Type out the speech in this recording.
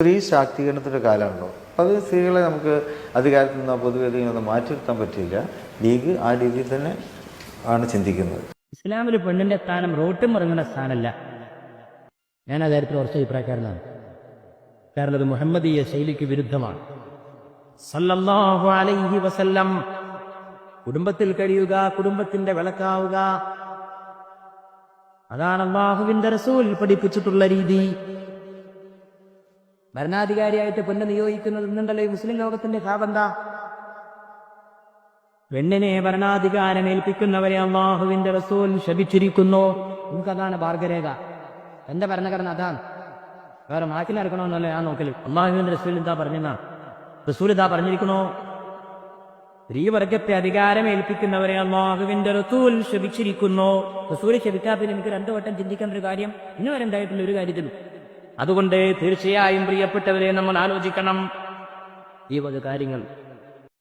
സ്ത്രീ ശാക്തീകരണത്തിന്റെ കാലമാണല്ലോ. അപ്പോൾ അത് സ്ത്രീകളെ നമുക്ക് അധികാരത്തിൽ നിന്ന് പൊതുവേദിയിൽ നിന്ന് മാറ്റി നിർത്താൻ പറ്റില്ല ലീഗ് ആ രീതിയിൽ തന്നെ ആണ് ചിന്തിക്കുന്നത്. ഇസ്ലാമിൽ പെണ്ണിന്റെ സ്ഥാനം റോട്ടും ഇറങ്ങുന്ന സ്ഥാനമല്ല. ഞാൻ ആ കാര്യത്തിൽ കുറച്ച് അഭിപ്രായക്കാരനാണ്. കാരണം അത് മുഹമ്മദീയ ശൈലിക്ക് വിരുദ്ധമാണ്. സല്ലല്ലാഹു അലൈഹി വസല്ലം കുടുംബത്തിൽ കഴിയുക കുടുംബത്തിന്റെ വിളക്കാവുക. അതാണ് അള്ളാഹുവിന്റെ റസൂൽ പഠിപ്പിച്ചിട്ടുള്ള രീതി. ഭരണാധികാരിയായിട്ട് പെണ്ണ് നിയോഗിക്കുന്നത് എന്നുണ്ടല്ലോ ഈ മുസ്ലിം ലോകത്തിന്റെ ഭാവെന്താ പെണ്ണിനെ ഭരണാധികാരം ഏൽപ്പിക്കുന്നവരെ അള്ളാഹുവിന്റെ റസൂൽ ശപിച്ചിരിക്കുന്നു. നമുക്കതാണ് ഭാർഗരേഖ. എന്റെ ഭരണഘടന അതാണ്. വേറെ മാക്കിലെടുക്കണമെന്നല്ല ഞാൻ നോക്കൽ. അള്ളാഹുവിന്റെ റസൂൽ എന്താ പറഞ്ഞെന്നാ? റസൂൽ ഇതാ പറഞ്ഞിരിക്കണോ സ്ത്രീവർഗത്തെ അധികാരം ഏൽപ്പിക്കുന്നവരെ അള്ളാഹുവിന്റെ റസൂൽ ശപിച്ചിരിക്കുന്നു. റസൂൽ ശപിക്കാത്തതിന് എനിക്ക് രണ്ടു വട്ടം ചിന്തിക്കേണ്ട ഒരു കാര്യം ഇന്നുവരെ ഒരു കാര്യത്തിലും അതുകൊണ്ട് തീർച്ചയായും പ്രിയപ്പെട്ടവരെ നമ്മൾ ആലോചിക്കണം. ഈ വക കാര്യങ്ങൾ